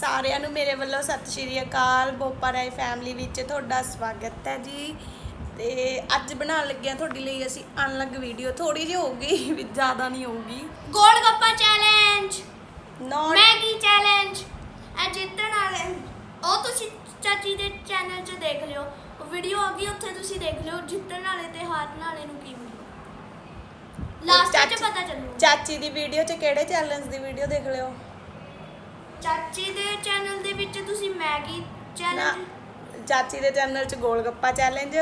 ਸਾਰਿਆਂ ਨੂੰ ਮੇਰੇ ਵੱਲੋਂ ਸਤਿ ਸ਼੍ਰੀ ਅਕਾਲ। ਬੋਪਾ ਰਾਏ ਫੈਮਿਲੀ ਵਿੱਚ ਤੁਹਾਡਾ ਸਵਾਗਤ ਹੈ ਜੀ। ਤੇ ਅੱਜ ਬਣਾਉਣ ਲੱਗਿਆ ਤੁਹਾਡੇ ਲਈ ਅਸੀਂ ਅਨਲੱਗ ਵੀਡੀਓ ਥੋੜੀ ਜਿਹੀ ਹੋਊਗੀ ਵੀ ਜ਼ਿਆਦਾ ਨਹੀਂ ਹੋਊਗੀ। Gol gappa challenge not Maggi challenge ਇਹ ਜਿੱਤਣ ਵਾਲੇ ਉਹ ਤੁਸੀਂ ਚਾਚੀ ਦੇ ਚੈਨਲ 'ਚ ਦੇਖ ਲਿਓ। ਉਹ ਵੀਡੀਓ ਆ ਗਈ ਉੱਥੇ ਤੁਸੀਂ ਦੇਖ ਲਿਓ। ਜਿੱਤਣ ਵਾਲੇ ਤੇ ਹਾਰਨ ਵਾਲੇ ਨੂੰ ਕੀ ਮਿਲੂ। ਲਾਸਟ 'ਚ ਪਤਾ ਚੱਲੂ। ਚਾਚੀ ਦੀ ਵੀਡੀਓ 'ਚ ਕਿਹੜੇ ਚੈਲੰਜ ਦੀ ਵੀਡੀਓ ਦੇਖ ਲਿਓ? ਚਾਚੀ ਦੇ ਚੈਨਲ ਦੇ ਵਿੱਚ ਤੁਸੀਂ ਮੈਗੀ ਨਾ ਚੈਲੰਜ ਚਾਚੀ ਦੇ ਚੈਨਲ 'ਚ ਗੋਲ ਗੱਪਾ ਚੈਲੰਜ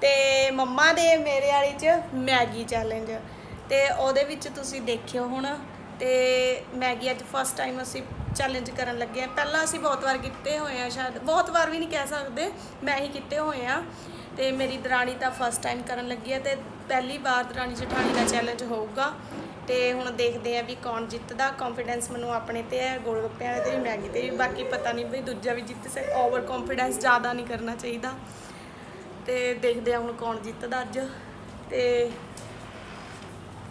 ਤੇ ਮੰਮਾ ਦੇ ਮੇਰੇ ਵਾਲੀ 'ਚ ਮੈਗੀ ਚੈਲੰਜ ਤੇ ਉਹਦੇ ਵਿੱਚ ਤੁਸੀਂ ਦੇਖਿਓ ਹੁਣ ਤੇ ਮੈਗੀ ਅੱਜ ਫਸਟ ਟਾਈਮ ਅਸੀਂ ਚੈਲੰਜ ਕਰਨ ਲੱਗੇ ਆ ਪਹਿਲਾਂ ਅਸੀਂ ਬਹੁਤ ਵਾਰ ਕੀਤੇ ਹੋਏ ਆ ਸ਼ਾਇਦ ਬਹੁਤ ਵਾਰ ਵੀ ਨਹੀਂ ਕਹਿ ਸਕਦੇ ਮੈਂ ਹੀ ਕੀਤੇ ਹੋਏ ਆ ਤੇ ਮੇਰੀ ਦਰਾਣੀ ਤਾਂ ਫਸਟ ਟਾਈਮ ਕਰਨ ਲੱਗੀ ਹੈ ਤੇ ਪਹਿਲੀ ਵਾਰ ਦਰਾਣੀ ਜਠਾਣੀ ਦਾ ਚੈਲੰਜ ਹੋਊਗਾ। ਤੇ ਹੁਣ ਦੇਖਦੇ ਆ ਵੀ ਕੌਣ ਜਿੱਤਦਾ। ਕੌਨਫੀਡੈਂਸ ਮੈਨੂੰ ਆਪਣੇ ਤੇ ਹੈ, ਗੋਲ ਗੱਪੇ ਤੇ ਵੀ, ਮੈਗੀ ਤੇ ਵੀ। ਬਾਕੀ ਪਤਾ ਨਹੀਂ ਵੀ ਦੂਜਾ ਵੀ ਜਿੱਤ ਸਕੇ ਓਵਰ ਕੌਨਫੀਡੈਂਸ ਜ਼ਿਆਦਾ ਨਹੀਂ ਕਰਨਾ ਚਾਹੀਦਾ। ਤੇ ਦੇਖਦੇ ਆ ਹੁਣ ਕੌਣ ਜਿੱਤਦਾ ਅੱਜ। ਤੇ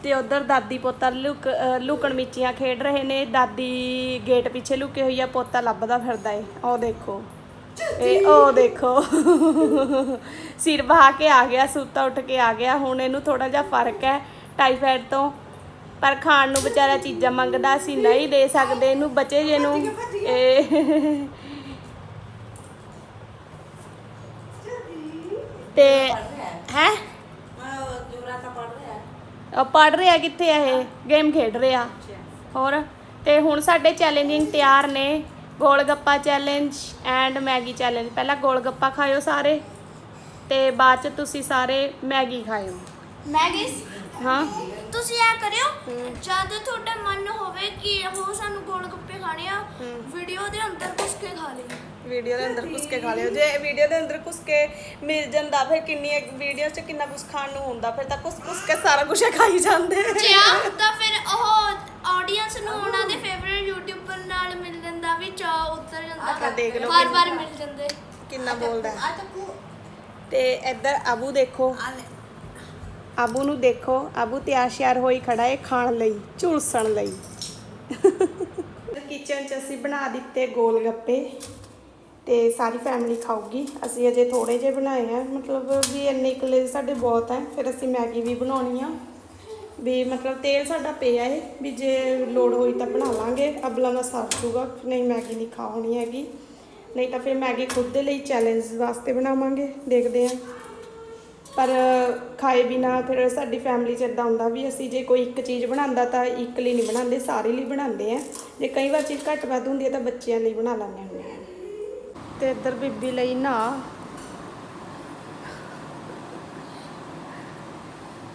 ਤੇ ਉਧਰ ਦਾਦੀ ਪੋਤਾ ਲੁਕ, ਲੁਕਣ ਮਿੱਚੀਆਂ ਖੇਡ ਰਹੇ ਨੇ। ਦਾਦੀ ਗੇਟ ਪਿੱਛੇ ਲੁਕੇ ਹੋਈ ਆ, ਪੋਤਾ ਲੱਭਦਾ ਫਿਰਦਾ ਏ। ਉਹ ਦੇਖੋ। ਇਹ ਉਹ ਦੇਖੋ। ਸਿਰ ਬਹਾ ਕੇ ਆ ਗਿਆ, ਸੁੱਤਾ ਉੱਠ ਕੇ ਆ ਗਿਆ। ਹੁਣ ਇਹਨੂੰ ਥੋੜਾ ਜਿਹਾ ਫ਼ਰਕ ਹੈ। ਟਾਈਫਾਇਡ ਤੋਂ ਪਰ ਖਾਣ ਨੂੰ ਵਿਚਾਰਾ ਚੀਜ਼ਾਂ ਮੰਗਦਾ ਅਸੀਂ ਨਹੀਂ ਦੇ ਸਕਦੇ ਇਹਨੂੰ ਬੱਚੇ ਜੇ ਨੂੰ। ਇਹ ਤੇ ਹੈ? ਉਹ ਪੜ ਰਿਹਾ ਕਿੱਥੇ ਆ ਇਹ? ਗੇਮ ਖੇਡ ਰਿਹਾ। ਹੋਰ? ਤੇ ਹੁਣ ਸਾਡੇ ਚੈਲੰਜਿੰਗ ਤਿਆਰ ਨੇ। Gol gappa challenge and Maggi challenge ਪਹਿਲਾਂ ਗੋਲ ਗੱਪਾ ਖਾਇਓ ਸਾਰੇ ਤੇ ਬਾਅਦ ਚ ਤੁਸੀਂ ਸਾਰੇ ਮੈਗੀ ਖਾਇਓ। ਮੈਗੀ ਹਾਂ। ਤੁਸੀਂ ਇਹ ਕਰਿਓ ਜਦ ਤੁਹਾਡਾ ਮਨ ਹੋਵੇ ਕਿ ਉਹ ਸਾਨੂੰ ਗੋਲ ਗੱਪੇ ਖਾਣੇ ਆ ਵੀਡੀਓ ਦੇ ਅੰਦਰ ਘੁਸ ਕੇ ਖਾ ਲਈ ਵੀਡੀਓ ਦੇ ਅੰਦਰ ਘੁਸ ਕੇ ਖਾ ਲਿਓ। ਜੇ ਵੀਡੀਓ ਦੇ ਅੰਦਰ ਘੁਸ ਕੇ ਮਿਲ ਜਾਂਦਾ ਫਿਰ ਕਿੰਨੀ ਵੀਡੀਓ 'ਚ ਕਿੰਨਾ ਕੁਝ ਖਾਣ ਨੂੰ ਹੁੰਦਾ ਫਿਰ ਤਾਂ ਘੁਸ ਘੁਸ ਕੇ ਸਾਰਾ ਕੁਝ ਖਾਈ ਜਾਂਦੇ। ਜੇ ਆ ਹੁੰਦਾ ਫਿਰ ਉਹ ਆਡੀਅנס ਨੂੰ ਉਹਨਾਂ ਦੇ ਫੇਵਰਿਟ ਯੂਟਿਊਬਰ ਨਾਲ ਮਿਲ ਜਾਂਦਾ ਵੀ ਚਾਹ ਉਤਰ ਜਾਂਦਾ ਆਹ ਦੇਖ ਲਓ ਹਰ ਵਾਰ ਮਿਲ ਜਾਂਦੇ। ਕਿੰਨਾ ਬੋਲਦਾ। ਹੈ। ਤੇ ਇੱਧਰ ਆਬੂ ਦੇਖੋ। ਆਬੂ ਨੂੰ ਦੇਖੋ, ਆਬੂ ਤਿਆਰ ਸ਼ਿਆਰ ਹੋਈ ਖੜਾ ਹੈ ਖਾਣ ਲਈ, ਝੁਲਸਣ ਲਈ। ਕਿਚਨ 'ਚ ਅਸੀਂ ਬਣਾ ਦਿੱਤੇ ਗੋਲ ਗੱਪੇ ਤੇ ਸਾਰੀ ਫੈਮਿਲੀ ਖਾਊਗੀ। ਅਸੀਂ ਅਜੇ ਥੋੜੇ ਜਿਹੇ ਬਣਾਏ ਆ, ਮਤਲਬ ਵੀ ਇੰਨੇ ਇਕੱਲੇ ਸਾਡੇ ਬਹੁਤ ਹੈ ਫਿਰ ਅਸੀਂ ਮੈਗੀ ਵੀ ਬਣਾਉਣੀ ਆ। ਵੀ ਮਤਲਬ ਤੇਲ ਸਾਡਾ ਪਿਆ ਹੈ ਵੀ ਜੇ ਲੋੜ ਹੋਈ ਤਾਂ ਬਣਾ ਲਾਂਗੇ, ਅਬਲਾ ਦਾ ਸਰ ਜੂਗਾ ਨਹੀਂ ਮੈਗੀ ਨਹੀਂ ਖਾਣੀ ਹੈਗੀ। ਨਹੀਂ ਤਾਂ ਫਿਰ ਮੈਗੀ ਖੁਦ ਦੇ ਲਈ ਚੈਲੰਜ ਵਾਸਤੇ ਬਣਾਵਾਂਗੇ, ਦੇਖਦੇ ਆਂ। ਪਰ ਖਾਏ ਬਿਨਾ ਫਿਰ ਸਾਡੀ ਫੈਮਿਲੀ 'ਚ ਇਦਾਂ ਹੁੰਦਾ ਵੀ ਅਸੀਂ ਜੇ ਕੋਈ ਇੱਕ ਚੀਜ਼ ਬਣਾਉਂਦਾ ਤਾਂ ਇੱਕ ਲਈ ਨਹੀਂ ਬਣਾਉਂਦੇ, ਸਾਰੇ ਲਈ ਬਣਾਉਂਦੇ ਆ। ਜੇ ਕਈ ਵਾਰ ਚੀਜ਼ ਘੱਟ ਵੱਧ ਹੁੰਦੀ ਹੈ ਤਾਂ ਬੱਚਿਆਂ ਲਈ ਬਣਾ ਲੈਂਦੇ ਹੁੰਦੇ ਆ। ਤੇ ਇੱਧਰ ਬੀਬੀ ਲਈ ਨਾ।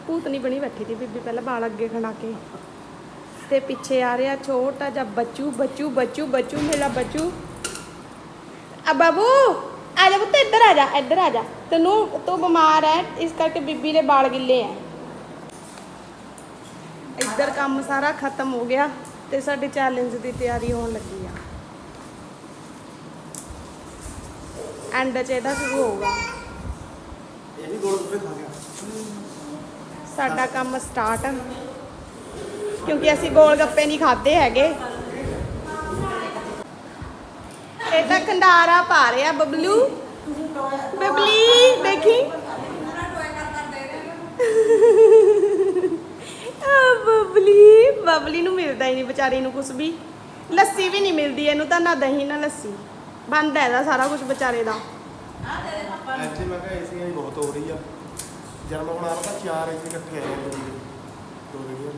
ਭੂਤਨੀ ਬਣੀ ਬੈਠੀ ਸੀ ਬੀਬੀ ਪਹਿਲਾਂ ਬਾਲ ਅੱਗੇ ਖਣਾ ਕੇ। ਤੇ ਪਿੱਛੇ ਆ ਰਿਹਾ ਛੋਟਾ ਜਿਹਾ ਬੱਚੂ ਬੱਚੂ ਬੱਚੂ ਬੱਚੂ, ਮੇਰਾ ਬੱਚੂ। ਆ ਬਾਬੂ, ਆ ਜਾ ਪੁੱਤ ਇੱਧਰ ਆ ਜਾ, ਇੱਧਰ ਆ ਜਾ। ਤੈਨੂੰ ਤੂੰ ਬਿਮਾਰ ਹੈ ਇਸ ਕਰਕੇ ਬੀਬੀ ਦੇ ਵਾਲ ਗਿੱਲੇ ਆ ਇੱਧਰ ਕੰਮ ਸਾਰਾ ਖਤਮ ਹੋ ਗਿਆ ਤੇ ਸਾਡੇ ਚੈਲੰਜ ਦੀ ਤਿਆਰੀ ਹੋਣ ਲੱਗੀ ਆ। ਐਂਡ ਚ ਇਹਦਾ ਸ਼ੁਰੂ ਹੋਊਗਾ। ਇਹ ਵੀ ਗੋਲ ਗੱਪੇ ਖਾ ਗਿਆ। ਸਾਡਾ ਕੰਮ ਸਟਾਰਟ ਕਿਉਂਕਿ ਅਸੀਂ ਗੋਲ ਗੱਪੇ ਨਹੀਂ ਖਾਦੇ ਹੈਗੇ। ਇਹ ਤਾਂ ਖੰਡਾਰਾ ਪਾ ਰਿਹਾ ਬਬਲੂ। ਬਬਲੀ ਦੇਖੀ ਆ ਬਬਲੀ ਬਬਲੀ ਨੂੰ ਮਿਲਦਾ ਹੀ ਨਹੀਂ ਵਿਚਾਰੀ ਨੂੰ ਕੁਝ ਵੀ। ਲੱਸੀ ਵੀ ਨਹੀਂ ਮਿਲਦੀ ਇਹਨੂੰ ਤਾਂ ਨਾ ਦਹੀਂ ਨਾ ਲੱਸੀ। ਬੰਦ ਹੈ ਇਹਦਾ ਸਾਰਾ ਕੁਝ ਵਿਚਾਰੇ ਦਾ। ਇੱਥੇ ਮੈਂ ਕਿਹਾ ਏਸੀ ਬਹੁਤ ਹੋ ਰਹੀ ਆ। ਜਦ ਮੈਂ ਹੁਣ ਰਿਹਾ ਚਾਰ ਏਸੀ ਇਕੱਠੇ ਆਏ ਨੇ ਜੀ ਦੋ ਵੀਡੀਓ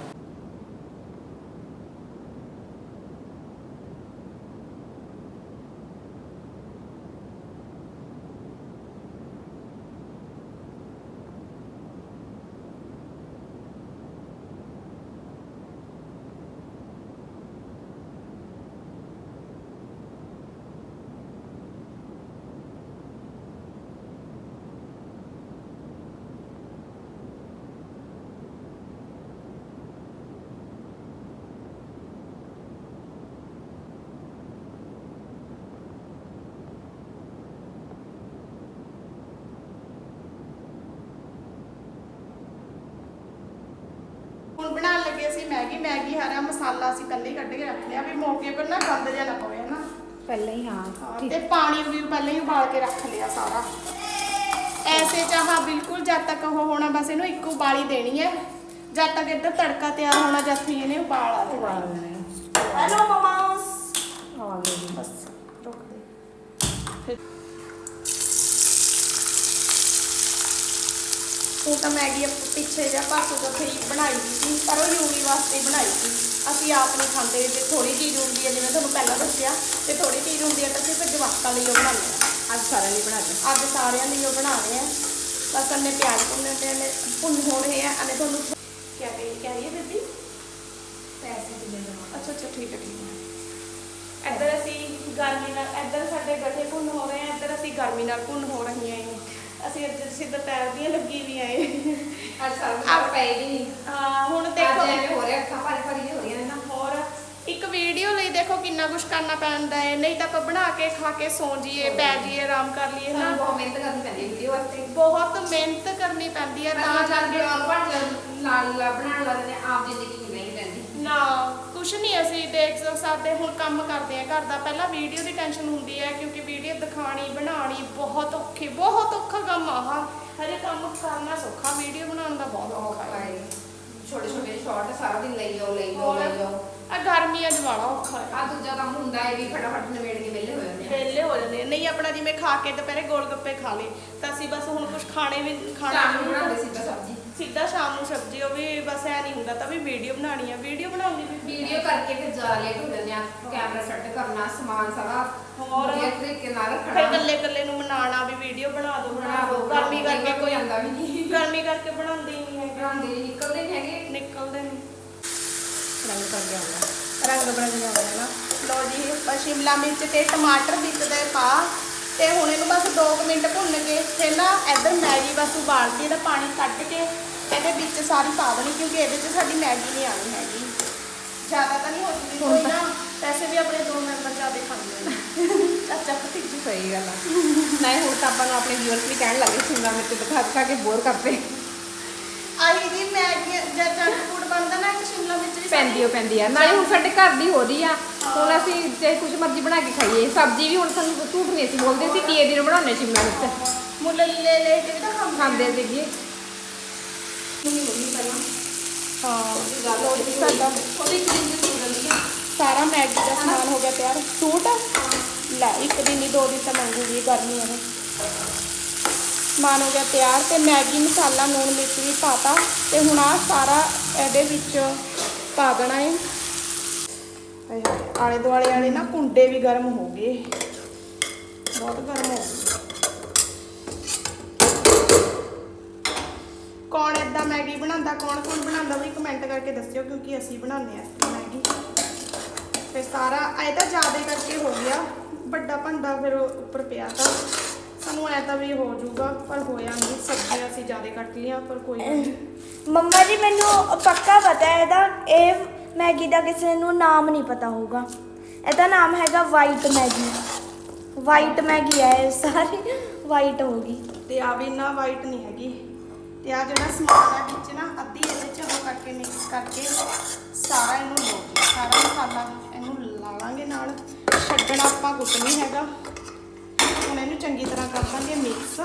ਹੁਣ ਬਣਾਉਣ ਲੱਗੇ ਅਸੀਂ ਮੈਗੀ ਮੈਗੀ ਹਰਾ ਮਸਾਲਾ ਅਸੀਂ ਕੱਲੇ ਕੱਢ ਕੇ ਰੱਖ ਲਿਆ ਵੀ ਮੌਕੇ ਪਰ ਨਾ ਗੰਦ ਜਿਹਾ ਨਾ ਪਵੇ ਨਾ ਪਹਿਲਾਂ ਹੀ ਹਾਂ ਤੇ ਪਾਣੀ ਵੀ ਪਹਿਲਾਂ ਹੀ ਉਬਾਲ ਕੇ ਰੱਖ ਲਿਆ ਸਾਰਾ। ਐਸੇ ਚਾਹਾ ਬਿਲਕੁਲ ਜਦ ਤੱਕ ਉਹ ਹੋਣਾ ਬਸ ਇਹਨੂੰ ਇੱਕ ਉਬਾਲੀ ਦੇਣੀ ਹੈ। ਜਦ ਤੱਕ ਇੱਧਰ ਤੜਕਾ ਤਿਆਰ ਹੋਣਾ ਜਦ ਤੱਕ ਇਹਨੇ ਉਬਾਲ ਆ ਦੇਣਾ। ਉਬਾਲ ਲੈਣੇ ਹੈਲੋ ਮਮਾਸ ਆ ਗਏ ਜੀ। ਬਸ ਰੁਕ ਦੇ ਉਹ ਤਾਂ ਮੈਗੀ ਪਿੱਛੇ ਜਿਹਾ ਪਾਸੋਂ ਤੋਂ ਹੀ ਬਣਾਈ ਸੀ ਪਰ ਉਹ ਯੂਵੀ ਵਾਸਤੇ ਹੀ ਬਣਾਈ ਸੀ। ਅਸੀਂ ਆਪ ਨਹੀਂ ਖਾਂਦੇ ਜੇ ਥੋੜੀ ਚੀਜ਼ ਹੁੰਦੀ ਹੈ ਜਿਵੇਂ ਤੁਹਾਨੂੰ ਪਹਿਲਾਂ ਦੱਸਿਆ ਤੇ ਥੋੜੀ ਚੀਜ਼ ਹੁੰਦੀ ਹੈ ਤਾਂ ਅਸੀਂ ਫਿਰ ਜਵਾਕਾਂ ਲਈ ਉਹ ਬਣਾਉਂਦੇ ਹਾਂ। ਅੱਜ ਸਾਰਿਆਂ ਲਈ ਬਣਾ ਦੇ ਅੱਜ ਸਾਰਿਆਂ ਲਈ ਉਹ ਬਣਾ ਰਹੇ ਆ ਬਸ ਅੰਨੇ ਪਿਆਜ਼ ਭੁੰਨਣੇ ਨੇ ਭੁੰਨ ਹੋਣੇ ਆ ਅਨੇ ਤੁਹਾਨੂੰ ਕੀ ਕਹੀ ਕਹਿ ਰਹੀ ਹੈ ਬੀਬੀ? ਪੈਸੇ ਕਿੰਨੇ ਦੇਵਾਂ ਅੱਛਾ ਅੱਛਾ ਠੀਕ ਹੈ ਠੀਕ ਹੈ। ਇੱਧਰ ਅਸੀਂ ਗਰਮੀ ਨਾਲ ਇੱਧਰ ਸਾਡੇ ਗੱਠੇ ਭੁੰਨ ਹੋ ਰਹੇ ਆ ਇੱਧਰ ਅਸੀਂ ਗਰਮੀ ਨਾਲ ਭੁੰਨ ਹੋ ਰਹੀਆਂ ਏ ਅਸੀਂ ਅੱਜ ਅਸੀਂ ਦੁਪਹਿਰ ਦੀਆਂ ਲੱਗੀ ਵੀ ਆਏ। ਅੱਜ ਪਏ ਵੀ ਨਹੀਂ। ਹਾਂ ਹੁਣ ਅੱਜ ਦੇਖੋ। ਐਵੇਂ ਹੋ ਰਿਹਾ ਅੱਖਾਂ ਭਾਰੀ ਭਾਰੀ ਹੋ ਰਹੀਆਂ ਨੇ ਨਾ। ਹੋਰ ਇੱਕ ਵੀਡੀਓ ਲਈ ਦੇਖੋ ਕਿੰਨਾ ਕੁਝ ਕਰਨਾ ਪੈਂਦਾ ਹੈ ਨਹੀਂ ਤਾਂ ਆਪਾਂ ਬਣਾ ਕੇ ਖਾ ਕੇ ਸੌਂ ਜੀਏ ਪੈ ਜੀਏ ਆਰਾਮ ਕਰ ਲਈਏ ਨਾ ਬਹੁਤ ਮਿਹਨਤ ਕਰਨੀ ਪੈਂਦੀ ਹੈ ਵੀਡੀਓ ਵਾਸਤੇ। ਬਹੁਤ ਮਿਹਨਤ ਕਰਨੀ ਪੈਂਦੀ ਹੈ ਤਾਂ ਜਾ ਕੇ ਬਲੌਗ ਬਣ ਨਾਲ ਬਣਾਉਣ ਲੱਗਦੇ ਨੇ ਆਪ ਜ਼ਿੰਦਗੀ ਨਹੀਂ ਕੁਛ ਨਹੀਂ ਅਸੀਂ ਦੇਖ ਸਕ- ਸਕਦੇ ਹੁਣ ਕੰਮ ਕਰਦੇ ਆ ਘਰ ਦਾ। ਪਹਿਲਾਂ ਵੀਡੀਓ ਦੀ ਟੈਨਸ਼ਨ ਹੁੰਦੀ ਹੈ ਕਿਉਂਕਿ ਵੀਡੀਓ ਦਿਖਾਣੀ ਬਣਾਣੀ ਬਹੁਤ ਔਖੀ ਬਹੁਤ ਔਖਾ ਕੰਮ ਆ। ਆਹ ਹਰੇ ਕੰਮ ਕਰਨਾ ਸੌਖਾ ਵੀਡੀਓ ਬਣਾਉਣ ਦਾ ਬਹੁਤ ਔਖਾ ਹੈ। ਛੋਟੇ ਛੋਟੇ ਸ਼ਾਰਟ ਸਾਰਾ ਦਿਨ ਲਈ ਜਾਓ ਲਈ ਜਾਓ ਲਈ ਜਾਓ ਆ ਗਰਮੀਆਂ 'ਚ ਵਾਲਾ ਔਖਾ ਹੈ। ਆ ਦੂਜਾ ਕੰਮ ਹੁੰਦਾ ਹੈ ਵੀ ਫਟਾਫਟ ਨਿਬੇੜ ਕੇ ਵਿਹਲੇ ਹੋ ਜਾਂਦੇ ਆ ਵਿਹਲੇ ਹੋ ਜਾਂਦੇ ਆ। ਨਹੀਂ ਆਪਣਾ ਜਿਵੇਂ ਖਾ ਕੇ ਦੁਪਹਿਰੇ ਗੋਲ ਗੱਪੇ ਖਾ ਲਏ ਤਾਂ ਅਸੀਂ ਬਸ ਹੁਣ ਕੁਝ ਖਾਣੇ ਵੀ ਖਾਣਾ ਸ਼ਾਮ ਨੂੰ ਵੀ ਬਣਾਉਂਦੇ ਸਿੱਧਾ ਸਬਜ਼ੀ। ਸਿੱਧਾ ਸ਼ਾਮ ਨੂੰ ਸਬਜ਼ੀ ਉਹ ਵੀ ਬਸ ਐ ਨਹੀਂ ਹੁੰਦਾ ਤਾਂ ਵੀ ਵੀਡੀਓ ਬਣਾਉਣੀ ਆ। ਵੀਡੀਓ ਬਣਾਉਣੀ ਵੀ ਵੀਡੀਓ ਕਰਕੇ ਫਿਰ ਹੋ ਜਾਂਦੇ ਆ। ਕੈਮਰਾ ਸੈੱਟ ਕਰਨਾ ਸਮਾਨ ਸਾਰਾ ਹੋਰ। ਵਧੀਆ ਤਰੀਕੇ ਨਾਲ ਫਿਰ ਰੱਖਣਾ ਇਕੱਲੇ ਇਕੱਲੇ ਨੂੰ ਮਨਾਣਾ ਵੀ ਵੀਡੀਓ ਬਣਾ ਦਿਓ ਬਣਾ ਦਿਓ, ਗਰਮੀ ਬਣਾ ਕਰਕੇ ਕੋਈ ਆਉਂਦਾ ਵੀ ਨਹੀਂ। ਗਰਮੀ ਕਰਕੇ ਬਣਾਉਂਦੇ ਹੀ ਨਹੀਂ ਹੈਗੇ। ਬਣਾਉਂਦੇ ਨੀ, ਨਿਕਲਦੇ ਨਹੀਂ ਹੈਗੇ। ਨਿਕਲਦੇ ਨਹੀਂ। ਰੰਗ ਕਰ ਗਿਆ ਰੰਗ ਬਰੰਗ ਹੋ ਗਿਆ ਨਾ। ਲੋ ਜੀ ਆਪਾਂ ਸ਼ਿਮਲਾ ਮਿਰਚ ਤੇ ਟਮਾਟਰ ਵਿੱਚਦੇ ਪਾ ਤੇ ਹੁਣ ਇਹਨੂੰ ਬਸ 2 ਮਿੰਟ ਭੁੰਨ ਕੇ ਫਿਰ ਨਾ ਇੱਧਰ ਮੈਗੀ ਬਸ ਉਬਾਲ ਕੇ ਇਹਦਾ ਪਾਣੀ ਕੱਢ ਕੇ ਇਹਦੇ ਵਿੱਚ ਸਾਰੀ ਪਾ ਦੇਣੀ ਕਿਉਂਕਿ ਇਹਦੇ 'ਚ ਸਾਡੀ ਮੈਗੀ ਨਹੀਂ ਆਣੀ ਹੈਗੀ। ਜ਼ਿਆਦਾ ਤਾਂ ਨਹੀਂ ਹੋ ਜੂਗੀ ਕੋਈ ਨਾ। ਪੈਸੇ ਵੀ ਆਪਣੇ ਦੋ ਮੈਂਬਰ ਜ਼ਿਆਦਾ ਖਾਂਦੇ ਨੇ। ਚਾਚਾ ਭਤੀਜੀ। ਸਹੀ ਗੱਲ ਆ। ਨਹੀਂ ਹੁਣ ਤਾਂ ਆਪਾਂ ਨੂੰ ਆਪਣੇ ਵਿਊਅਰਸ ਵੀ ਕਹਿਣ ਲੱਗੇ ਸ਼ਿਮਲਾ ਮਿਰਚ ਦਿਖਾ ਦਿਖਾ ਕੇ ਬੋਰ ਕਰਦੇ। ਆਹੀ ਜੀ ਮੈਗੀ ਜਦ ਜੰਕ ਫੂਡ ਬਣਦਾ ਨਾ ਇੱਕ ਸ਼ਿਮਲਾ ਮਿਰਚ ਵੀ ਪੈਂਦੀ ਉਹ ਪੈਂਦੀ ਆ। ਨਾਲੇ ਹੁਣ ਸਾਡੇ ਘਰ ਦੀ ਹੋ ਰਹੀ ਆ। ਹੁਣ ਅਸੀਂ ਜੇ ਕੁਝ ਮਰਜ਼ੀ ਬਣਾ ਕੇ ਖਾਈਏ। ਸਬਜ਼ੀ ਵੀ ਹੁਣ ਸਾਨੂੰ ਝੂਠ ਨਹੀਂ ਅਸੀਂ ਬੋਲਦੇ ਸੀ ਕਿ ਦਿਨ ਬਣਾਉਣੇ ਸ਼ਿਮਲਾ ਮਿਰਚ। ਮੁੱਲ ਲੈ ਲੈ ਕੇ ਵੀ ਤਾਂ ਖਾਂਦੇ ਖਾਂਦੇ ਸੀਗੇ। ਸਾਡਾ। ਉਹਦੀ ਦੀ ਸਾਰਾ ਮੈਗੀ ਦਾ ਸਮਾਨ ਹੋ ਗਿਆ ਤਿਆਰ। ਸੂਟ? ਲੈ ਇੱਕ ਦਿਨ ਹੀ ਦੋ ਦਿਨ ਤਾਂ ਮੰਗੂਗੀ ਗਰਮੀ ਹੈ ਸਮਾਨ ਹੋ ਗਿਆ ਤਿਆਰ ਤੇ ਮੈਗੀ ਮਸਾਲਾ ਨੂਣ ਮਿਰਚ ਵੀ ਪਾਤਾ। ਤੇ ਹੁਣ ਆ ਸਾਰਾ ਇਹਦੇ ਵਿੱਚ ਪਾ ਦੇਣਾ ਹੈ ਆਲੇ ਦੁਆਲੇ ਵਾਲੇ ਨਾ ਕੁੰਡੇ ਵੀ ਗਰਮ ਹੋ ਗਏ। ਬਹੁਤ ਗਰਮ ਹੋ ਗਏ। ਕੌਣ ਏਦਾਂ ਮੈਗੀ ਬਣਾਉਂਦਾ ਕੌਣ ਕੌਣ ਬਣਾਉਂਦਾ ਵੀ ਕਮੈਂਟ ਕਰਕੇ ਦੱਸਿਓ ਕਿਉਂਕਿ ਅਸੀਂ ਬਣਾਉਂਦੇ ਆ ਮੈਗੀ। ਤੇ ਸਾਰਾ ਇਹ ਤਾਂ ਜ਼ਿਆਦਾ ਕਰਕੇ ਹੋ ਗਿਆ ਵੱਡਾ ਭੰਡਾ ਫਿਰ ਉੱਪਰ ਪਿਆ ਤਾਂ। ਸਾਨੂੰ ਐ ਤਾਂ ਵੀ ਹੋ ਜਾਊਗਾ ਪਰ ਹੋਇਆ ਨਹੀਂ ਸਬਜ਼ੀਆਂ ਅਸੀਂ ਜ਼ਿਆਦਾ ਕੱਟ ਲਈਆਂ ਪਰ ਕੋਈ ਨਹੀਂ। ਮੰਮਾ ਜੀ ਮੈਨੂੰ ਪੱਕਾ ਪਤਾ ਹੈ ਇਹਦਾ ਇਹ ਮੈਗੀ ਦਾ ਕਿਸੇ ਨੂੰ ਨਾਮ ਨਹੀਂ ਪਤਾ ਹੋਊਗਾ। ਇਹਦਾ ਨਾਮ ਹੈਗਾ ਵਾਈਟ ਮੈਗੀ। ਵਾਈਟ ਮੈਗੀ ਹੈ ਇਹ ਸਾਰੀ ਵਾਈਟ ਹੋਗੀ ਤੇ ਆ ਵੀ ਨਾ ਵਾਈਟ ਨਹੀਂ ਹੈਗੀ। ਤੇ ਆ ਜਿਹੜਾ ਸਮਾਨ ਆ ਵਿੱਚ ਨਾ, ਅੱਧੀ ਇਹਦੇ ਚ ਉਹ ਕਰਕੇ ਮਿਕਸ ਕਰਕੇ ਸਾਰਾ ਇਹਨੂੰ ਲੋ ਸਾਰਾ ਮਸਾਲਾ ਇਹਨੂੰ ਲਾ ਲਾਂਗੇ ਨਾਲ। ਛੱਡਣਾ ਆਪਾਂ ਕੁਛ ਨਹੀਂ ਹੈਗਾ। ਹੁਣ ਇਹਨੂੰ ਚੰਗੀ ਤਰ੍ਹਾਂ ਕਰ ਦਾਂਗੇ ਮਿਕਸ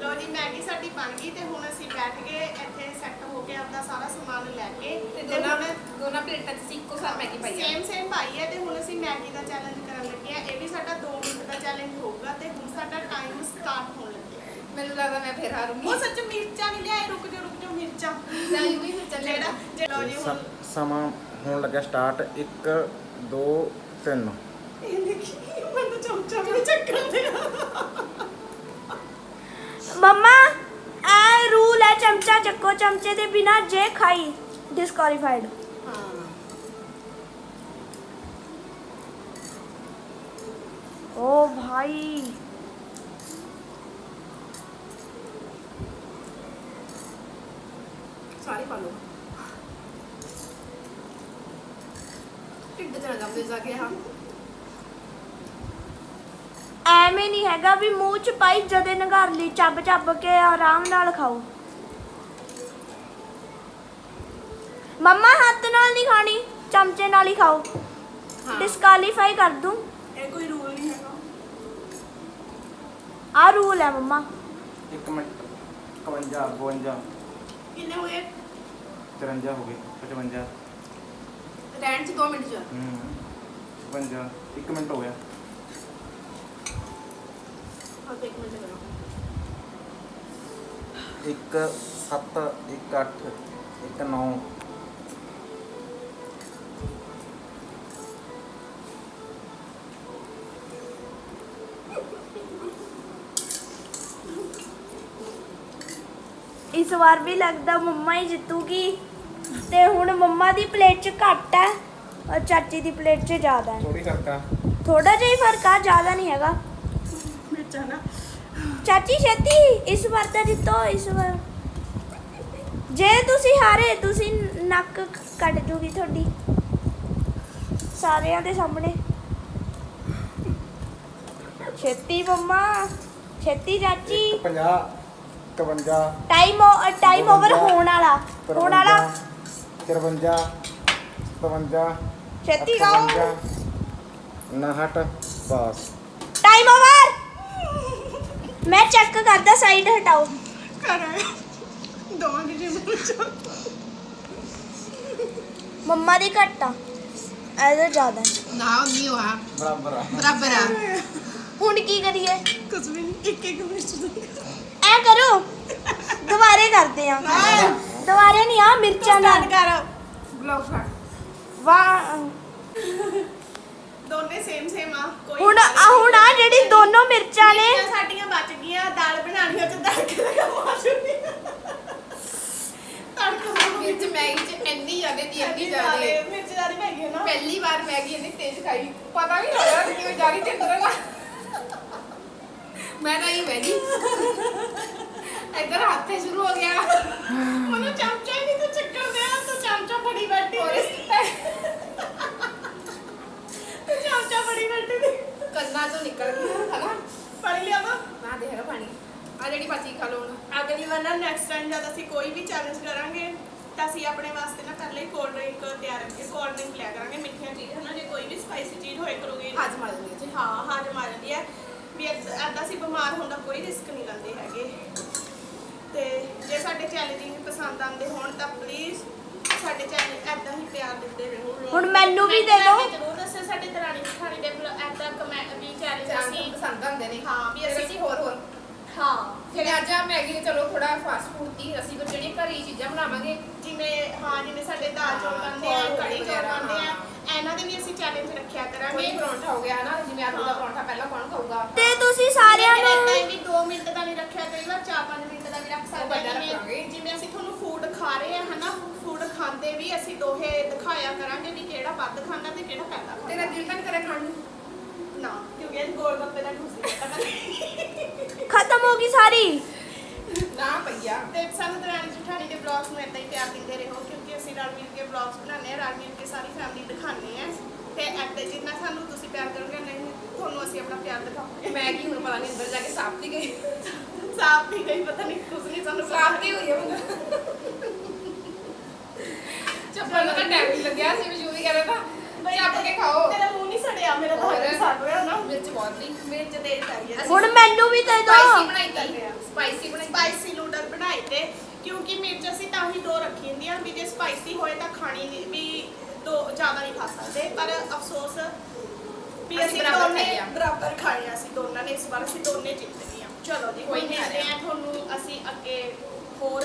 ਲੋ ਜੀ ਮੈਗੀ ਸਾਡੀ ਬਣ ਗਈ ਤੇ ਹੁਣ ਅਸੀਂ ਬੈਠ ਗਏ ਇੱਥੇ ਸੈੱਟ ਹੋ ਕੇ ਆਪਦਾ ਸਾਰਾ ਸਮਾਨ ਲੈ ਕੇ ਤੇ ਦੋਨਾਂ ਹੁਣ ਦੋਨਾਂ ਪਲੇਟਾਂ 'ਚ ਇੱਕੋ ਸਾਰ ਮੈਗੀ ਪਾਈ ਆ। ਸੇਮ ਸੇਮ ਪਾਈ ਹੈ ਤੇ ਹੁਣ ਅਸੀਂ ਮੈਗੀ ਦਾ ਚੈਲੰਜ ਕਰਨ ਲੱਗੇ ਆ ਇਹ ਵੀ ਸਾਡਾ 2 ਮਿੰਟ ਦਾ ਚੈਲੰਜ ਹੋਊਗਾ ਤੇ ਹੁਣ ਸਾਡਾ ਟਾਈਮ ਸਟਾਰਟ ਹੋਣ ਲੱਗਿਆ ਮੈਨੂੰ ਲੱਗਦਾ ਮੈਂ ਫੇਰ ਹਾਰੂੰਗੀ ਉਹ ਸੱਚ ਮਿਰਚਾਂ ਨਹੀਂ ਲਿਆਏ ਰੁਕ ਜਾ ਰੁਕ ਜਾ ਮਿਰਚਾਂ। ਜਾਂ ਯੂ ਵੀ ਫਿਰ ਚੱਲੇ ਜਿਹੜਾ ਜਿਹੜਾ ਜੀ ਹੁਣ ਸਮਾਂ ਹੋਣ ਲੱਗਾ ਸਟਾਰਟ 1 2 3 ਇਹ ਦੇਖੀ ਮੈਂ ਤਾਂ ਚਮਚਾ ਵੀ ਚੱਕਰ ਦੇ। ਮੰਮਾ ਐ ਰੂਲ ਹੈ ਚਮਚਾ ਚੱਕੋ ਚਮਚੇ ਦੇ ਬਿਨਾ ਜੇ ਖਾਈ ਡਿਸਕੁਆਲੀਫਾਈਡ ਓ ਭਾਈ ਸਾਰੀ ਪਾ ਲਓ ਢਿੱਡ ਤੇ ਨਾ ਜਾਂਦੇ ਜਾ ਕੇ ਹਾਂ ਐਵੇਂ ਨਹੀਂ ਹੈਗਾ ਵੀ ਮੂੰਹ ਚ ਪਾਈ ਜਦੇ ਨਗਾਰ ਲਈ ਚੱਬ ਚੱਬ ਕੇ ਆਰਾਮ ਨਾਲ ਖਾਓ। ਮੰਮਾ ਹੱਥ ਨਾਲ ਨਹੀਂ ਖਾਣੀ ਚਮਚੇ ਨਾਲ ਹੀ ਖਾਓ। ਡਿਸਕੁਆਲੀਫਾਈ ਕਰ ਦੂੰ। ਇਹ ਕੋਈ ਰੂਲ ਨਹੀਂ ਹੈਗਾ। ਆ ਰੂਲ ਹੈ ਮੰਮਾ। 1 ਮਿੰਟ 51 52 ਕਿੰਨੇ ਹੋਏ 53 ਹੋ ਗਏ 55 ਰਹਿਣ ਚ 2 ਮਿੰਟ ਚ। ਹੂੰ 52 1 ਮਿੰਟ ਹੋ ਗਿਆ। ਹਾਂ ਇੱਕ ਮਿੰਟ ਕਰੋ। 1 7 1 8 1 9 ਇਸ ਵਾਰ ਵੀ ਲੱਗਦਾ ਮੰਮਾ ਹੀ ਜਿੱਤੂਗੀ। ਤੇ ਹੁਣ ਮੰਮਾ ਦੀ ਪਲੇਟ 'ਚ ਘੱਟ ਹੈ। ਔਰ ਚਾਚੀ ਦੀ ਪਲੇਟ 'ਚ ਜ਼ਿਆਦਾ ਹੈ। ਥੋੜੀ ਕਰਤਾ ਥੋੜਾ ਜਿਹਾ ਹੀ ਫ਼ਰਕ ਆ ਜ਼ਿਆਦਾ ਨਹੀਂ ਹੈਗਾ। ਚਾਚੀ ਛੇਤੀ ਇਸ ਵਾਰ ਤਾਂ ਜਿੱਤੋ ਇਸ ਵਾਰ। ਜੇ ਤੁਸੀਂ ਹਾਰੇ ਤੁਸੀਂ ਨੱਕ ਕੱਟ ਜੂਗੀ ਤੁਹਾਡੀ। ਸਾਰਿਆਂ ਦੇ ਸਾਹਮਣੇ। ਛੇਤੀ ਮੰਮਾ ਛੇਤੀ ਚਾਚੀ। 50 51 ਟਾਈਮ ਟਾਈਮ ਓਵਰ ਹੋਣ ਵਾਲਾ। ਹੋਣ ਵਾਲਾ। 53 57 ਛੇਤੀ ਗਾਓ 59 ਬਸ। ਟਾਈਮ ਓਵਰ ਮੈਂ ਚੈੱਕ ਕਰਦਾ ਸਾਈਡ ਹਟਾਓ। ਕਰ ਦੀ ਮੰਮਾ ਦੀ ਘੱਟ ਆ। ਇਹਦਾ ਜ਼ਿਆਦਾ। ਨਾ ਨਹੀਂ ਹੋਆ ਬਰਾਬਰ ਆ। ਬਰਾਬਰ ਆ। ਹੁਣ ਕੀ ਕਰੀਏ? ਕੁਝ ਵੀ ਨਹੀਂ ਇੱਕ ਇੱਕ ਮਿਰਚ ਦੇ ਐ ਕਰੋ ਦੁਬਾਰੇ ਕਰਦੇ ਆ। ਦੁਬਾਰੇ ਨਹੀਂ ਆ ਮਿਰਚਾਂ ਨਾਲ। ਕਰ। ਬਲੌਗ ਕਰ ਵਾਹ ਸੇਮ ਸੇਮ ਆ। ਕੋਈ ਹੁਣ ਆ ਹੁਣ ਆ ਜਿਹੜੀ ਦੋਨੋਂ ਮਿਰਚਾਂ ਨੇ। ਮਿਰਚਾਂ ਸਾਡੀਆਂ ਬਚ ਗਈਆਂ ਦਾਲ ਬਣਾਣੀ ਉਹ ਚ ਤੜਕੇ ਦਾ ਆ। ਜੂਗੀ ਤੜਕਾ ਮਿਰਚ ਮੈਗੀ ਚ ਇੰਨੀ ਜ਼ਿਆਦਾ ਦੀ ਇੰਨੀ ਜ਼ਿਆਦਾ ਮਿਰਚ ਜ਼ਿਆਦਾ ਪੈ ਗਈ ਨਾ। ਪਹਿਲੀ ਵਾਰ ਮੈਗੀ ਇੰਨੀ ਤੇਜ਼ ਖਾਈ। ਪਤਾ ਨਹੀਂ ਲੱਗਿਆ ਕਿ ਕਿਵੇਂ ਜਾ ਰਹੀ ਚੰਦਰ ਨਾਲ। ਮੈਂ ਤਾਂ ਇਹ ਮੈਗੀ ਇੱਧਰ ਹੱਥੇ ਸ਼ੁਰੂ ਹੋ ਗਿਆ। ਉਹਨੂੰ ਚਮਚਾ ਹੀ ਨਹੀਂ ਤੂੰ ਚੱਕਰ ਦਿਆ ਤੂੰ ਚਮਚਾ ਫੜੀ ਬੈਠੀ ਸੀ। ਇਸ ਤੂੰ ਚਮਚਾ ਫੜੀ ਬੈਠੀ ਸੀ। ਕੰਨਾਂ ਚੋਂ ਨਿਕਲ ਗਿਆ ਹਨਾ? ਪੜ ਲਿਆ ਵਾ ਨਾ ਦੇ ਹੈਗਾ ਪਾਣੀ। ਆ ਜਿਹੜੀ ਪਾਚੀ ਖਾ ਲਓ ਹੁਣ। ਅਗਲੀ ਵਾਰ ਨਾ ਨੈਕਸਟ ਟਾਈਮ ਜਦ ਅਸੀਂ ਕੋਈ ਵੀ ਚੈਲੰਜ ਕਰਾਂਗੇ ਤਾਂ ਅਸੀਂ ਆਪਣੇ ਵਾਸਤੇ ਨਾ ਪਹਿਲੇ ਕੋਲਡ ਡਰਿੰਕ ਤਿਆਰ ਕਰਕੇ ਕੋਲਡ ਡਰਿੰਕ ਲਿਆ ਕਰਾਂਗੇ ਮਿੱਠੀਆਂ ਚੀਜ਼ਾਂ ਨਾ ਜੇ ਕੋਈ ਵੀ ਸਪਾਈਸੀ ਚੀਜ਼ ਹੋਏ ਕਰੋਗੇ। ਹਾਜ਼ਮ ਆ ਜਾਂਦੀ ਹੈ ਜੀ। ਹਾਂ ਹਾਜ਼ਮ ਆ ਜਾਂਦੀ ਹੈ। ਵੀ ਐਦਾਂ ਅਸੀਂ ਬਿਮਾਰ ਹੋਣ ਦਾ ਕੋਈ ਰਿਸਕ ਨਹੀਂ ਲੈਂਦੇ ਹੈਗੇ। ਤੇ ਜੇ ਸਾਡੇ ਚੈਲੰਜਿੰਗ ਪਸੰਦ ਆਉਂਦੇ ਹੋਣ ਤਾਂ ਪਲੀਜ਼ ਸਾਡੇ ਚੈਨਲ ਐਦਾਂ ਹੀ ਪਿਆਰ ਦਿੰਦੇ ਰਹੋ। ਹੁਣ ਮੈਨੂੰ ਵੀ ਦੇ ਦਿਓ। ਸਾਡੇ ਦਰਾਣੀ ਜਠਾਣੀ ਦੇ ਐਦਾਂ ਕਮੈਂਟ ਵੀ ਚੈਲੰਜ ਸਾਨੂੰ ਅਸੀਂ ਪਸੰਦ ਆਉਂਦੇ ਨੇ। ਹਾਂ, ਵੀ ਅਸੀਂ- ਹੋਰ ਹੋਰ। ਹਾਂ ਜਿਹੜੇ ਅੱਜ ਆ ਮੈਗੀ ਨੇ ਚਲੋ ਥੋੜਾ ਫਾਸਟ ਫੂਡ ਦੀ ਅਸੀਂ ਫਿਰ ਜਿਹੜੀਆਂ ਘਰੇ ਚੀਜ਼ਾਂ ਬਣਾਵਾਂਗੇ ਜਿਵੇਂ ਹਾਂ ਜਿਵੇਂ ਸਾਡੇ ਦਾਲ ਚੌਲ ਬਣਦੇ ਆ ਕੜੀ ਚੌਲ ਬਣਦੇ ਆ। ਇਹਨਾਂ ਦੇ ਵੀ ਅਸੀਂ ਚੈਲੰਜ ਰੱਖਿਆ ਕਰਾਂਗੇ। ਪਰੌਂਠਾ ਹੋ ਗਿਆ ਨਾ ਜਿਵੇਂ ਆਲੂ ਦਾ ਪਰੌਂਠਾ ਪਹਿਲਾਂ ਕੌਣ ਖਾਊਗਾ? ਤੇ ਤੁਸੀਂ ਵੀ 2 ਮਿੰਟ ਦਾ ਨਹੀਂ ਰੱਖਿਆ ਕਈ ਵਾਰ 4-5 ਮਿੰਟ ਦਾ ਵੀ ਰੱਖ ਸਕਦੇ ਹਾਂ। ਜਿਵੇਂ ਜਿਵੇਂ ਅਸੀਂ ਤੁਹਾਨੂੰ ਫੂਡ ਖਾ ਰਹੇ ਆ ਹਨਾ? ਫੂਡ ਖਾਂਦੇ ਵੀ ਅਸੀਂ ਦੋਹੇ ਦਿਖਾਇਆ ਕਰਾਂਗੇ ਵੀ ਕਿਹੜਾ ਵੱਧ ਖਾਂਦਾ ਤੇ ਕਿਹੜਾ ਖਾਂਦਾ ਤੇਰਾ ਦਿਲ ਤਾਂ ਨਹੀਂ ਕਰੇ ਖਾਣ ਨੂੰ? ਨਾ। ਕਿਉਂਕਿ ਇਹ ਗੋਲ ਗੱਪੇ ਦਾ ਖੁਸ਼ੀ ਪਤਾ ਖਤਮ ਹੋ ਗਈ ਸਾਰੀ। ਨਾ ਪਈਆ ਤੇ ਸਾਨੂੰ ਦਰਾਣੀ ਜਠਾਣੀ ਦੇ ਵਲੌਗਸ ਨੂੰ ਏਦਾਂ ਹੀ ਪਿਆਰ ਦਿੰਦੇ ਰਹੋ ਕਿਉਂਕਿ ਅਸੀਂ ਰਲ ਮਿਲ ਕੇ ਵਲੌਗਸ ਬਣਾਉਂਦੇ ਆ ਰਲ ਮਿਲ ਕੇ ਸਾਰੀ ਫੈਮਿਲੀ ਦਿਖਾਉਂਦੇ ਆ ਤੇ ਏਦਾਂ ਜਿੰਨਾ ਸਾਨੂੰ ਤੁਸੀਂ ਪਿਆਰ ਕਰੋਗੇ ਨਹੀਂ ਤੁਹਾਨੂੰ ਅਸੀਂ ਆਪਣਾ ਪਿਆਰ ਦਿਖਾਵਾਂਗੇ। ਮੈਗੀ ਹੁਣ ਪਤਾ ਨਹੀਂ ਅੰਦਰ ਜਾ ਕੇ ਸਾਫ਼ ਦੀ ਗਈ। ਸਾਫ਼ ਨਹੀਂ ਗਈ ਪਤਾ ਨਹੀਂ ਕੁਝ ਨਹੀਂ ਸਾਨੂੰ ਸਾਫ਼ ਦੀ ਹੋਈ ਹੈ ਬੰਦਾ ਚੱਪਲ ਨੂੰ ਤਾਂ ਟਾਈਮ ਨਹੀਂ ਲੱਗਿਆ ਸੀ ਵਿਸ਼ੂ ਵੀ ਕਹਿੰਦਾ ਤਾਂ ਚੱਪ ਕੇ ਖਾਓ। ਤੇਰਾ ਮੂੰਹ ਨਹੀਂ ਸੜਿਆ ਮੇਰਾ ਤਾਂ ਹਜੇ ਸੜ ਰਿਹਾ ਨਾ। ਮਿਰਚ ਬਹੁਤ ਨਹੀਂ ਮਿਰਚ ਤੇਜ਼ ਪੈ ਗਈ ਹੁਣ ਮੈਨੂੰ ਵੀ ਦੇ ਸਪਾਈਸੀ ਦਿਓ ਬਣਾਈ ਤੀ। ਸਪਾਈਸੀ ਬਣਾਈ ਸਪਾਈਸੀ ਨੂਡਲ ਬਣਾਏ ਤੇ ਕਿਉਂਕਿ ਮਿਰਚ ਅਸੀਂ ਤਾਂ ਹੀ ਦੋ ਰੱਖੀ ਹੁੰਦੀਆਂ ਵੀ ਜੇ ਸਪਾਈਸੀ ਹੋਏ ਤਾਂ ਖਾਣੀ ਨਹੀਂ ਵੀ ਦੋ ਜ਼ਿਆਦਾ ਨਹੀਂ ਖਾ ਸਕਦੇ। ਪਰ ਅਫਸੋਸ ਵੀ ਅਸੀਂ ਦੋਨੇ। ਬਰਾਬਰ ਆ ਅਸੀਂ ਦੋਨਾਂ ਨੇ ਇਸ ਵਾਰ ਅਸੀਂ ਦੋਨੇ ਜਿੱਤ ਗਏ ਆ ਚਲੋ ਜੀ ਕੋਈ ਨਹੀਂ। ਆ ਤੁਹਾਨੂੰ ਅਸੀਂ ਅੱਗੇ ਹੋਰ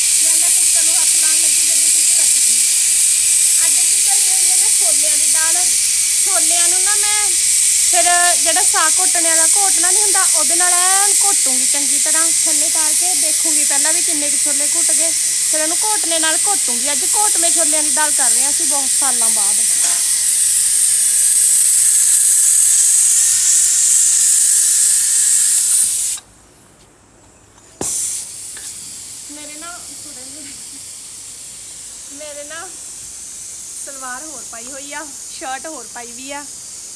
ਜਿਹੜਾ ਸਾਗ ਘੋਟਣ ਵਾਲਾ ਘੋਟਣਾ ਨੀ ਹੁੰਦਾ, ਉਹਦੇ ਨਾਲ ਘੋਟੂਗੀ, ਚੰਗੀ ਤਰ੍ਹਾਂ ਥੱਲੇ ਤਾਰ ਕੇ ਦੇਖੂਗੀ ਪਹਿਲਾਂ ਵੀ ਕਿੰਨੇ ਕੁ ਛੋਲੇ ਘੁੱਟ ਗਏ, ਫਿਰ ਉਹਨੂੰ ਘੋਟਣੇ ਨਾਲ ਘੋਟੂਗੀ। ਅੱਜ ਘੋਟਵੇਂ ਛੋਲਿਆਂ ਦੀ ਦਾਲ ਕਰ ਰਹੇ ਹਾਂ ਅਸੀਂ ਬਹੁਤ ਸਾਲਾਂ ਬਾਅਦ। ਮੇਰੇ ਨਾ ਮੇਰੇ ਨਾ ਸਲਵਾਰ ਹੋਰ ਪਾਈ ਹੋਈ ਆ, ਸ਼ਰਟ ਹੋਰ ਪਾਈ ਵੀ ਆ।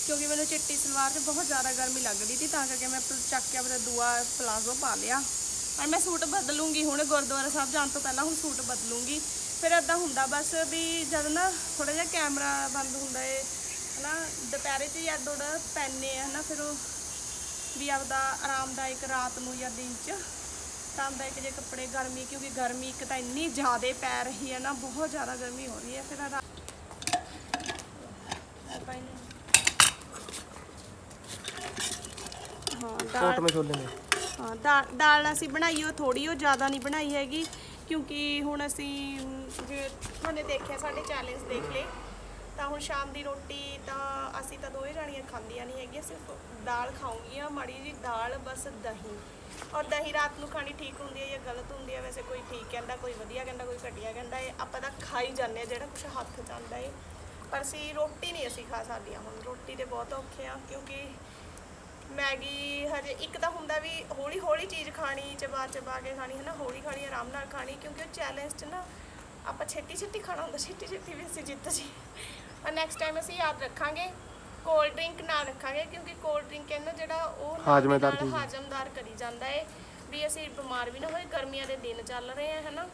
ਕਿਉਂਕਿ ਮੈਨੂੰ ਚਿੱਟੀ ਸਲਵਾਰ 'ਚ ਬਹੁਤ ਜ਼ਿਆਦਾ ਗਰਮੀ ਲੱਗਦੀ ਸੀ, ਤਾਂ ਕਰਕੇ ਮੈਂ ਪ- ਚੱਕ ਕੇ ਆਪਣਾ ਦੂਆ ਪਲਾਜ਼ੋ ਪਾ ਲਿਆ। ਔਰ ਮੈਂ ਸੂਟ ਬਦਲੂੰਗੀ ਹੁਣ ਗੁਰਦੁਆਰਾ ਸਾਹਿਬ ਜਾਣ ਤੋਂ ਪਹਿਲਾਂ ਹੁਣ ਸੂਟ ਬਦਲੂੰਗੀ। ਫਿਰ ਇਦਾਂ ਹੁੰਦਾ ਬਸ ਵੀ ਜਦ ਨਾ ਥੋੜਾ ਜਿਹਾ ਕੈਮਰਾ ਬੰਦ ਹੁੰਦਾ ਏ, ਹਨਾ, ਦੁਪਹਿਰੇ 'ਚ ਜਾਂ ਡੋੜਾ ਪੈਨੇ ਆ, ਹਨਾ, ਫਿਰ ਉਹ ਵੀ ਆਪਦਾ ਆਰਾਮਦਾਇਕ ਰਾਤ ਨੂੰ ਜਾਂ ਦਿਨ 'ਚ ਆਰਾਮਦਾਇਕ ਜੇ ਕੱਪੜੇ ਗਰਮੀ, ਕਿਉਂਕਿ ਗਰਮੀ ਇੱਕ ਤਾਂ ਇੰਨੀ ਜ਼ਿਆਦਾ ਪੈ ਰਹੀ ਹੈ ਨਾ, ਬਹੁਤ ਜ਼ਿਆਦਾ ਗਰਮੀ ਹੋ ਰਹੀ ਹੈ, ਫਿਰ ਆਪਾਂ ਇਹਨੂੰ- ਹਾਂ ਕੋਟ ਦਾਲ। ਮੇ ਛੋਲੇ ਨੇ ਹਾਂ ਦਾਲ ਦਾਲ ਅਸੀਂ ਬਣਾਈ ਉਹ ਥੋੜੀ ਉਹ ਜ਼ਿਆਦਾ ਨਹੀਂ ਬਣਾਈ ਹੈਗੀ ਕਿਉਂਕਿ ਹੁਣ ਅਸੀਂ ਜੇ ਤੁਹਾਨੇ ਦੇਖਿਆ ਸਾਡੇ ਚੈਲੰਜ ਦੇਖ ਲਏ ਤਾਂ ਹੁਣ ਸ਼ਾਮ ਦੀ ਰੋਟੀ ਤਾਂ ਅਸੀਂ ਤਾਂ ਦੋਵੇਂ ਜਾਣੀਆਂ ਖਾਂਦੀਆਂ ਨਹੀਂ ਹੈਗੀਆਂ ਸਿਰਫ ਦਾਲ ਖਾਉਂਗੀਆਂ ਮਾੜੀ ਜੀ ਦਾਲ ਬਸ ਦਹੀਂ। ਔਰ ਦਹੀਂ ਰਾਤ ਨੂੰ ਖਾਣੀ ਠੀਕ ਹੁੰਦੀ ਹੈ ਜਾਂ ਗਲਤ ਹੁੰਦੀ ਹੈ ਵੈਸੇ ਕੋਈ ਠੀਕ ਕਹਿੰਦਾ ਕੋਈ ਵਧੀਆ ਕਹਿੰਦਾ ਕੋਈ ਘਟੀਆ ਕਹਿੰਦਾ ਹੈ ਆਪਾਂ ਤਾਂ ਖਾ ਹੀ ਜਾਂਦੇ ਹਾਂ ਜਿਹੜਾ ਕੁਝ ਹੱਥ ਆਉਂਦਾ ਹੈ ਪਰ ਅਸੀਂ ਰੋਟੀ ਨਹੀਂ ਅਸੀਂ ਖਾ ਸਕਦੀਆਂ ਹੁਣ ਰੋਟੀ ਤੇ ਬਹੁਤ ਔਖੇ ਆ ਕਿਉਂਕਿ ਮੈਗੀ ਹਜੇ ਇੱਕ ਤਾਂ ਹੁੰਦਾ ਵੀ ਹੌਲੀ ਹੌਲੀ ਚੀਜ਼ ਖਾਣੀ ਚਬਾ ਚਬਾ ਕੇ ਖਾਣੀ ਹੈ ਨਾ ਹੌਲੀ ਖਾਣੀ ਆਰਾਮ ਨਾਲ ਖਾਣੀ ਕਿਉਂਕਿ ਉਹ ਚੈਲੰਜ 'ਚ ਨਾ ਆਪਾਂ ਛੇਤੀ ਛੇਤੀ ਖਾਣਾ ਹੁੰਦਾ ਛੇਤੀ ਛੇਤੀ ਵੀ ਅਸੀਂ ਜਿੱਤ ਜੀ ਔਰ ਨੈਕਸਟ ਟਾਈਮ ਅਸੀਂ ਯਾਦ ਰੱਖਾਂਗੇ ਕੋਲਡ ਡਰਿੰਕ ਨਾਲ ਰੱਖਾਂਗੇ ਕਿਉਂਕਿ ਕੋਲਡ ਡਰਿੰਕ ਕਹਿੰਦਾ ਜਿਹੜਾ ਉਹ ਹਾਜ਼ਮੇਦਾਰ ਹੈ। ਹਾਜ਼ਮਦਾਰ ਕਰੀ ਜਾਂਦਾ ਏ ਵੀ ਅਸੀਂ ਬਿਮਾਰ ਵੀ ਨਾ ਹੋਏ ਗਰਮੀਆਂ ਦੇ ਦਿਨ ਚੱਲ ਰਹੇ ਆ ਹਨਾ।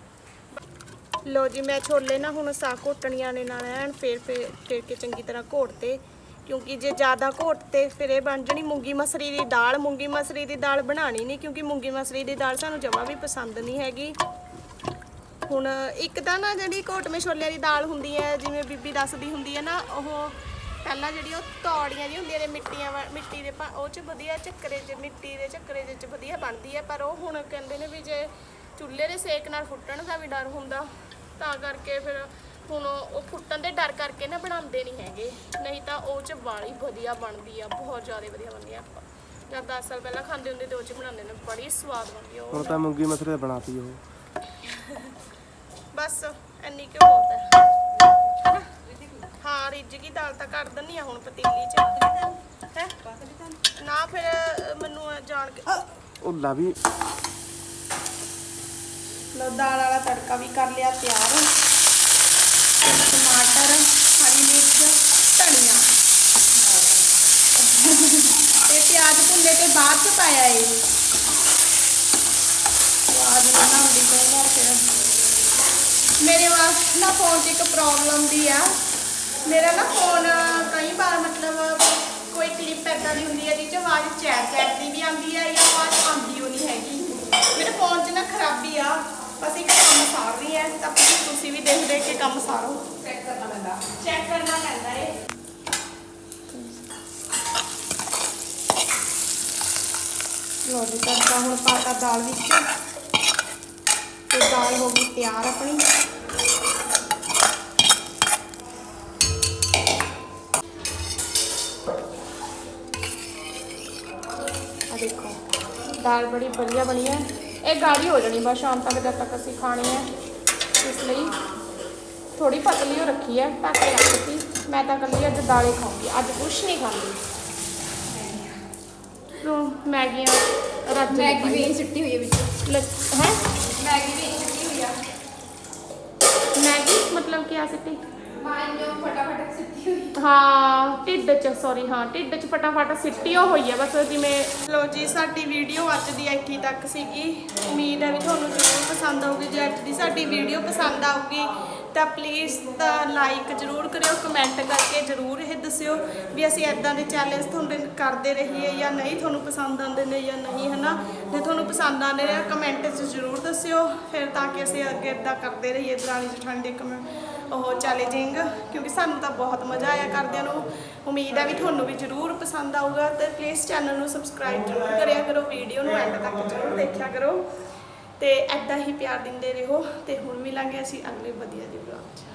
ਲੋ ਜੀ ਮੈਂ ਛੋਲੇ ਨਾ ਹੁਣ ਸਾ ਘੋਟਣੀਆਂ ਨੇ ਨਾਲ ਐਨ ਫੇਰ ਫੇਰ ਫੇਰ ਕੇ ਚੰਗੀ ਤਰ੍ਹਾਂ ਘੋਟਤੇ ਕਿਉਂਕਿ ਜੇ ਜ਼ਿਆਦਾ ਘੋਟ 'ਤੇ ਫਿਰ ਇਹ ਬਣ ਜਣੀ ਮੂੰਗੀ ਮਸਰੀ ਦੀ ਦਾਲ। ਮੂੰਗੀ ਮਸਰੀ ਦੀ ਦਾਲ ਬਣਾਣੀ ਨਹੀਂ ਕਿਉਂਕਿ ਮੂੰਗੀ ਮਸਰੀ ਦੀ ਦਾਲ ਸਾਨੂੰ ਜਮਾ ਵੀ ਪਸੰਦ ਨਹੀਂ ਹੈਗੀ। ਹੁਣ ਇੱਕ ਤਾਂ ਨਾ ਜਿਹੜੀ ਘੋਟਵੇਂ ਛੋਲਿਆਂ ਦੀ ਦਾਲ ਹੁੰਦੀ ਹੈ, ਜਿਵੇਂ ਬੀਬੀ ਦੱਸਦੀ ਹੁੰਦੀ ਹੈ ਨਾ, ਉਹ ਪਹਿਲਾਂ ਜਿਹੜੀ ਉਹ ਤੌੜੀਆਂ ਜੀ ਹੁੰਦੀਆਂ ਨੇ ਮਿੱਟੀਆਂ ਵਾ- ਮਿੱਟੀ ਦੇ ਭਾ- ਉਹ ਚ ਵਧੀਆ ਚੱਕਰੇ 'ਚ, ਮਿੱਟੀ ਦੇ ਚੱਕਰੇ ਦੇ 'ਚ ਵਧੀਆ ਬਣਦੀ ਹੈ। ਪਰ ਉਹ ਹੁਣ ਕਹਿੰਦੇ ਨੇ ਵੀ ਜੇ ਚੁੱਲ੍ਹੇ ਦੇ ਸੇਕ ਨਾਲ ਫੁੱਟਣ ਦਾ ਵੀ ਡਰ ਹੁੰਦਾ, ਤਾਂ ਕਰਕੇ ਫਿਰ ਹੁਣ ਉਹ ਫੁੱਟਣ ਦੇ ਡਰ ਕਰਕੇ ਨਾ ਬਣਾਉਂਦੇ ਨਹੀਂ ਹੈਗੇ। ਨਹੀਂ ਤਾਂ ਉਹ ਚ ਬਾਲੀ ਵਧੀਆ ਬਣਦੀ ਆ ਬਹੁਤ ਜ਼ਿਆਦਾ ਵਧੀਆ ਬਣਦੀ ਆ ਆਪਾਂ। ਜਦ 10 ਸਾਲ ਪਹਿਲਾਂ ਖਾਂਦੇ ਹੁੰਦੇ ਤੇ ਉਹ ਚ ਬਣਾਉਂਦੇ ਨੇ ਬੜੀ ਸਵਾਦ ਬਣਦੀ ਆ ਉਹ। ਹੁਣ ਤਾਂ ਮੂੰਗੀ ਮਸਰੀ ਬਣਾਤੀ ਉਹ। ਬਸ ਇੰਨੀ ਕਿਉਂ ਬਹੁਤ ਹੈ ਹਨਾ? ਹਾਂ ਰਿੱਝ ਗਈ ਦਾਲ ਤਾਂ ਕੱਢ ਦਿੰਨੀ ਆ ਹੁਣ ਪਤੀਲੀ ਚ। ਹੈ? ਨਾ ਫਿਰ ਮੈਨੂੰ ਜਾਣ ਕੇ ਉਹ ਲਾ ਵੀ। ਲੋ ਦਾਲ ਵਾਲਾ ਤੜਕਾ ਵੀ ਕਰ ਲਿਆ ਤਿਆਰ। ਟਮਾਟਰ ਹਰੀ ਮਿਰਚ ਧਨੀਆ ਤੇ ਪਿਆਜ਼ ਭੁੰਨੇ ਤੇ ਬਾਅਦ ਚ ਪਾਇਆ ਏ। ਸਵਾਦ ਬਣਾਉਂਦੀ ਕਈ ਵਾਰ ਫਿਰ ਮੇਰੇ ਵਾਸਤੇ ਨਾ ਫੋਨ 'ਚ ਇੱਕ ਪ੍ਰੋਬਲਮ ਦੀ ਆ। ਮੇਰਾ ਨਾ ਫੋਨ ਕਈ ਵਾਰ ਮਤਲਬ ਕੋਈ ਕਲਿੱਪ ਐਦਾਂ ਦੀ ਹੁੰਦੀ ਹੈ ਜਿਹ 'ਚ ਆਵਾਜ਼ ਚੈਟ ਚੈਟ ਦੀ ਵੀ ਆਉਂਦੀ ਹੈ ਜਾਂ ਆਵਾਜ਼ ਆਉਂਦੀ ਓ ਹੈਗੀ। ਮੇਰੇ ਫੋਨ 'ਚ ਨਾ ਖਰਾਬੀ ਆ। ਬਸ ਇੱਕ ਕੰਮ ਸਾਰ ਰਹੀ ਹੈ ਤਾਂ ਤੁਸੀਂ ਵੀ ਦੇਖ ਦੇਖ ਕੇ ਕੰਮ ਸਾਰੋ। ਚੈੱਕ ਕਰਨਾ ਪੈਂਦਾ। ਚੈੱਕ ਕਰਨਾ ਪੈਂਦਾ ਏ। ਲੋ ਜੀ ਤੜਕਾ ਹੁਣ ਪਾਤਾ ਦਾਲ ਵਿੱਚ। ਤੇ ਦਾਲ ਹੋ ਗਈ ਤਿਆਰ ਆਪਣੀ। ਆ ਦੇਖੋ ਦਾਲ ਬੜੀ ਵਧੀਆ ਬਣੀ ਹੈ। ਇਹ ਗਾੜੀ ਹੋ ਜਾਣੀ ਬਸ ਸ਼ਾਮ ਤੱਕ ਜਦ ਤੱਕ ਅਸੀਂ ਖਾਣੀ ਹੈ ਇਸ ਲਈ ਥੋੜੀ ਪਤਲੀ ਹੋ ਰੱਖੀ ਹੈ ਢੱਕ ਕੇ ਰੱਖਤੀ ਮੈਂ ਤਾਂ ਕੱਲੀ ਅੱਜ ਦਾਲੇ ਖਾਊਂਗੀ ਅੱਜ ਕੁਛ ਨਹੀਂ ਖਾਂਦੀ। ਲੋ ਮੈਗੀਆਂ ਰੱਜ ਮੈਗੀ ਵੀ ਸਿੱਟੀ ਹੋਈ ਹੈ ਵਿੱਚ। ਹੈ? ਮੈਗੀ ਵੀ ਸਿੱਟੀ ਹੋਈ ਆ। ਮੈਗੀ ਮਤਲਬ ਕੀ ਆ ਸਿੱਟੀ? ਮਾਂ ਜੋ ਫਟਾਫਟ ਸਿੱਟੀ ਹੋਈ। ਹਾਂ ਢਿੱਡ 'ਚ ਸੌਰੀ ਹਾਂ ਢਿੱਡ 'ਚ ਫਟਾਫਟ ਸਿੱਟੀ ਓ ਹੋਈ ਹੈ ਬਸ ਜਿਵੇਂ ਲੋ ਜੀ ਸਾਡੀ ਵੀਡੀਓ ਅੱਜ ਦੀ ਇੱਥੇ ਤੱਕ ਸੀਗੀ। ਉਮੀਦ ਹੈ ਵੀ ਤੁਹਾਨੂੰ ਜ਼ਰੂਰ ਪਸੰਦ ਆਊਗੀ ਜੇ ਅੱਜ ਦੀ ਸਾਡੀ ਵੀਡੀਓ ਪਸੰਦ ਆਊਗੀ ਤਾਂ ਪਲੀਜ਼ ਤਾਂ ਲਾਈਕ ਜ਼ਰੂਰ ਕਰਿਓ ਕਮੈਂਟ ਕਰਕੇ ਜ਼ਰੂਰ ਇਹ ਦੱਸਿਓ ਵੀ ਅਸੀਂ ਐਦਾਂ ਦੇ ਚੈਲੰਜ ਤੁਹਾਨੂੰ ਕਰਦੇ ਰਹੀਏ ਜਾਂ ਨਹੀਂ ਤੁਹਾਨੂੰ ਪਸੰਦ ਆਉਂਦੇ ਨੇ ਜਾਂ ਨਹੀਂ ਹਨਾ? ਜੇ ਤੁਹਾਨੂੰ ਪਸੰਦ ਆਉਂਦੇ ਨੇ ਕਮੈਂਟ 'ਚ ਜ਼ਰੂਰ ਦੱਸਿਓ ਫਿਰ ਤਾਂ ਕਿ ਅਸੀਂ ਅੱਗੇ ਇਦਾਂ ਕਰਦੇ ਰਹੀਏ ਦਰਾਣੀ ਜਠਾਣੀ ਦੇ ਕਮੈਂਟ ਉਹ ਚੈਲੇਂਜਿੰਗ ਕਿਉਂਕਿ ਸਾਨੂੰ ਤਾਂ ਬਹੁਤ ਮਜ਼ਾ ਆਇਆ ਕਰਦਿਆਂ ਨੂੰ। ਉਮੀਦ ਹੈ ਵੀ ਤੁਹਾਨੂੰ ਵੀ ਜ਼ਰੂਰ ਪਸੰਦ ਆਊਗਾ ਤੇ ਪਲੀਜ਼ ਚੈਨਲ ਨੂੰ ਸਬਸਕ੍ਰਾਈਬ ਜ਼ਰੂਰ ਕਰਿਆ ਕਰੋ ਵੀਡੀਓ ਨੂੰ ਐਂਡ ਤੱਕ ਜ਼ਰੂਰ ਦੇਖਿਆ ਕਰੋ। ਤੇ ਐਦਾਂ ਹੀ ਪਿਆਰ ਦਿੰਦੇ ਰਹੋ ਤੇ ਹੁਣ ਮਿਲਾਂਗੇ ਅਸੀਂ ਅਗਲੇ ਵਧੀਆ ਜਿਹੇ ਵਲੌਗ 'ਚ।